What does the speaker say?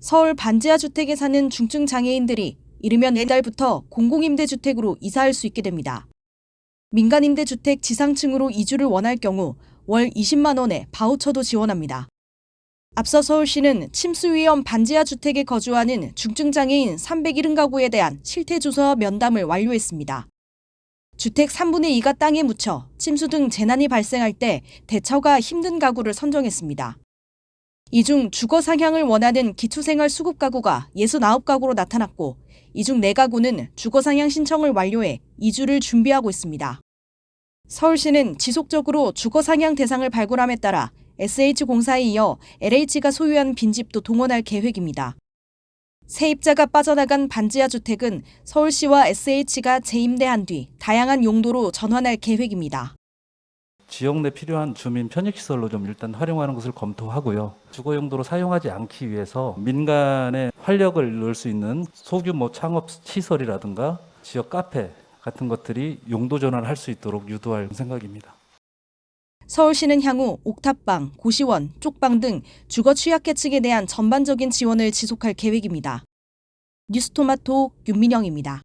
서울 반지하 주택에 사는 중증 장애인들이 이르면 내달부터 공공임대주택으로 이사할 수 있게 됩니다. 민간임대주택 지상층으로 이주를 원할 경우 월 20만 원의 바우처도 지원합니다. 앞서 서울시는 침수 위험 반지하 주택에 거주하는 중증 장애인 370가구에 대한 실태조사와 면담을 완료했습니다. 주택 3분의 2가 땅에 묻혀 침수 등 재난이 발생할 때 대처가 힘든 가구를 선정했습니다. 이 중 주거 상향을 원하는 기초생활 수급 가구가 69가구로 나타났고 이 중 4가구는 주거 상향 신청을 완료해 이주를 준비하고 있습니다. 서울시는 지속적으로 주거 상향 대상을 발굴함에 따라 SH공사에 이어 LH가 소유한 빈집도 동원할 계획입니다. 세입자가 빠져나간 반지하 주택은 서울시와 SH가 재임대한 뒤 다양한 용도로 전환할 계획입니다. 지역 내 필요한 주민 편익시설로 좀 일단 활용하는 것을 검토하고요. 주거 용도로 사용하지 않기 위해서 민간의 활력을 넣을 수 있는 소규모 창업 시설이라든가 지역 카페 같은 것들이 용도 전환을 할 수 있도록 유도할 생각입니다. 서울시는 향후 옥탑방, 고시원, 쪽방 등 주거 취약계층에 대한 전반적인 지원을 지속할 계획입니다. 뉴스토마토 윤민영입니다.